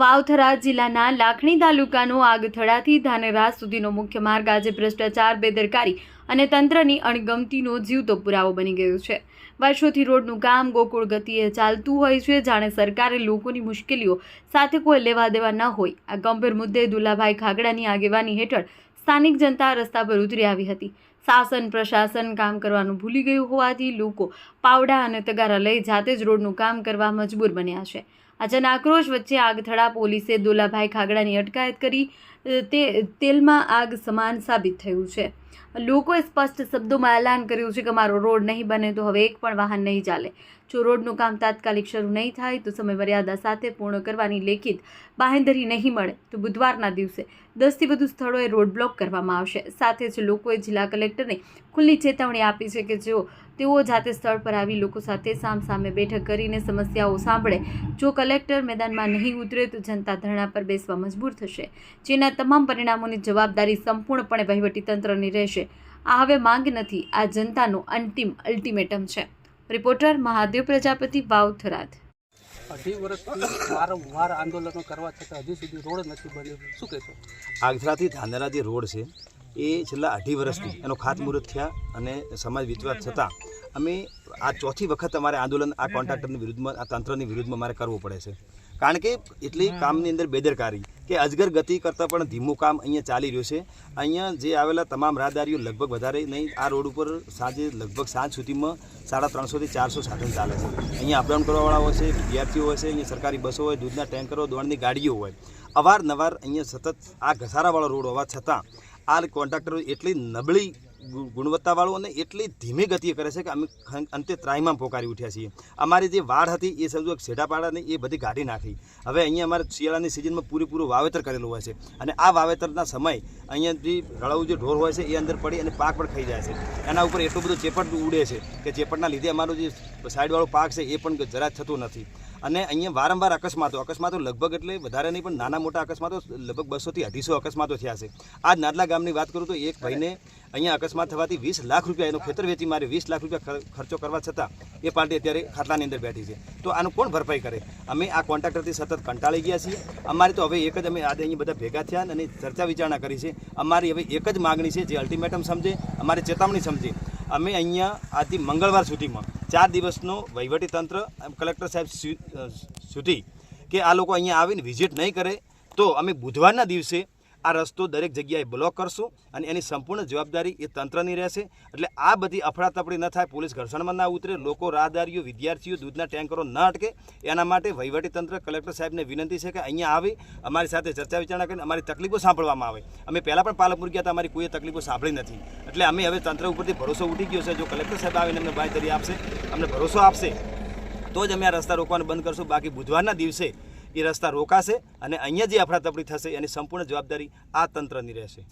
વાવથરા જિલ્લાના લાખણી તાલુકાનો આગથડાથી ધાનેરા સુધીનો મુખ્ય માર્ગ આજે ભ્રષ્ટાચાર, બેદરકારી અને તંત્રની અણગમતીનો જીવતો પુરાવો બની ગયો છે. વર્ષોથી રોડનું કામ ગોકુળ ગતિએ ચાલતું હોય છે. જાણે સરકારે લોકોની મુશ્કેલીઓ સાથે કોઈ લેવા દેવા ન હોય. આ ગંભીર મુદ્દે દુલાભાઈ ખાગડાની આગેવાની હેઠળ સ્થાનિક જનતા રસ્તા પર ઉતરી આવી હતી. શાસન, પ્રશાસન કામ કરવાનું ભૂલી ગયું હોવાથી લોકો પાવડા અને તગારા લઈ જાતે જ રોડનું કામ કરવા મજબૂર બન્યા છે. આ જન આક્રોશ વચ્ચે આગથડા પોલીસે દોલાભાઈ ખાગડાની અટકાયત કરી તે, તેલમાં આગ સમાન સાબિત થયું છે. લોકોએ સ્પષ્ટ શબ્દોમાં એલાન કર્યું છે કે મારો રોડ નહીં બને તો હવે એક પણ વાહન નહીં ચાલે. જો રોડનું કામ તાત્કાલિક શરૂ નહીં થાય તો સમય મર્યાદા સાથે પૂર્ણ કરવાની લેખિત બાહેંધરી નહીં મળે તો બુધવારના દિવસે દસથી વધુ સ્થળોએ રોડ બ્લોક કરવામાં આવશે. સાથે જ લોકોએ જિલ્લા કલેક્ટરને ખુલ્લી ચેતવણી આપી છે કે જો તેઓ જાતે સ્થળ પર આવી લોકો સાથે સામસામે બેઠક કરીને સમસ્યાઓ સાંભળે. જો કલેક્ટર મેદાનમાં નહીં ઉતરે તો જનતા ધરણા પર બેસવા મજબૂર થશે. જેના તમામ પરિણામોની જવાબદારી સંપૂર્ણપણે વહીવટીતંત્રની રહેશે. આ હવે માંગ નથી. આ જનતાનો અંતિમ અલ્ટિમેટમ છે. રિપોર્ટર મહાદેવ પ્રજાપતિ વાવ થરાદ. અઢી વર્ષથી વારંવાર આંદોલનો કરવા છતાં હજી સુધી રોડ નથી બન્યો. શું કહેશો? આગ્રાથી ધાનેરા જે રોડ છે. એ છેલ્લા અઢી વર્ષથી એનો ખાતમુહૂર્ત થયા અને સમાજ વિશ્વાસ છતાં અમે આ ચોથી વખત અમારે આંદોલન આ કોન્ટ્રાક્ટરની વિરુદ્ધમાં, આ તંત્રની વિરુદ્ધમાં મારે કરવું પડે છે. કારણ કે એટલી કામની અંદર બેદરકારી કે અજગર ગતિ કરતાં પણ ધીમું કામ અહીંયા ચાલી રહ્યું છે. અહીંયા જે આવેલા તમામ રાહદારીઓ લગભગ વધારે નહીં, આ રોડ ઉપર સાંજે લગભગ સાંજ સુધીમાં સાડા ત્રણસોથી ચારસો સાધન ચાલે છે. અહીંયા અપડાઉન કરવાવાળા હોય છે વિદ્યાર્થીઓ હોય છે અહીંયા સરકારી બસો હોય, દૂધના ટેન્કરો, દોડની ગાડીઓ હોય. અવારનવાર અહીંયા સતત આ ઘસારાવાળો રોડ હોવા છતાં આ કોન્ટ્રાક્ટરો એટલી નબળી ગુણવત્તાવાળું અને એટલી ધીમી ગતિએ કરે છે કે અમે અંતે ત્રાઈમાં પોકારી ઉઠ્યા છીએ. અમારી જે વાડ હતી એ સમજો છેડાપાડાને એ બધી કાઢી નાખી. હવે અહીંયા અમારે શિયાળાની સિઝનમાં પૂરેપૂરું વાવેતર કરેલું હોય છે. અને આ વાવેતરના સમય અહીંયા જે રળાવું જે ઢોર હોય છે એ અંદર પડી અને પાક પણ ખાઈ જાય છે. એના ઉપર એટલું બધું ચેપટ ઉડે છે કે ચેપટના લીધે અમારું જે સાઈડવાળો પાક છે એ પણ જરા થતું નથી. અને અહીંયા વારંવાર અકસ્માતો અકસ્માતો લગભગ એટલે વધારે નહીં, પણ નાના મોટા અકસ્માતો લગભગ બસોથી અઢીસો અકસ્માતો થયા છે. આજ નાદલા ગામની વાત કરું તો એક ભાઈને અહીંયા અકસ્માત થવાથી વીસ લાખ રૂપિયા એનો ખેતર વેચી મારે, વીસ લાખ રૂપિયા ખર્ચો કરવા છતાં એ પાર્ટી અત્યારે ખાટલાની અંદર બેઠી છે. તો આનું કોણ ભરપાઈ કરે? અમે આ કોન્ટ્રાક્ટરથી સતત કંટાળી ગયા છીએ. અમારી તો હવે એક જ અમે આજે અહીં બધા ભેગા થયા અને ચર્ચા વિચારણા કરી છે. અમારી હવે એક જ માગણી છે, જે અલ્ટિમેટમ સમજે, અમારી ચેતવણી સમજે. અમે અહીંયા આજથી મંગળવાર સુધીમાં, ચાર દિવસનો વહીવટી તંત્ર કલેક્ટર સાહેબ સુધી કે આ લોકો અહીંયા આવીને વિઝિટ નહીં કરે, તો અમે બુધવારના દિવસે આ રસ્તો દરેક જગ્યાએ બ્લોક કરશું અને એની સંપૂર્ણ જવાબદારી એ તંત્રની રહેશે. એટલે આ બધી અફડાતફડી ન થાય, પોલીસ ઘર્ષણમાં ના ઉતરે, લોકો રાહદારીઓ, વિદ્યાર્થીઓ, દૂધના ટેન્કરો ન અટકે. એના માટે વહીવટી તંત્ર, કલેક્ટર સાહેબને વિનંતી છે કે અહીંયા આવી, અમારી સાથે ચર્ચા વિચારણા કરીને અમારી તકલીફો સાંભળવામાં આવે. અમે પહેલાં પણ પાલકપુર ગયા હતા, અમારી કોઈ તકલીફો સાંભળી નથી. એટલે અમે હવે તંત્ર ઉપરથી ભરોસો ઉઠી ગયો છે. જો કલેક્ટર સાહેબ આવીને અમને બાંયધરી આપશે, અમને ભરોસો આપશે, તો જ અમે આ રસ્તા રોકવાનું બંધ કરશું. બાકી બુધવારના દિવસે એ રસ્તા રોકાશે અને અહીંયા જે અફરાતફરી થશે એની સંપૂર્ણ જવાબદારી આ તંત્રની રહેશે.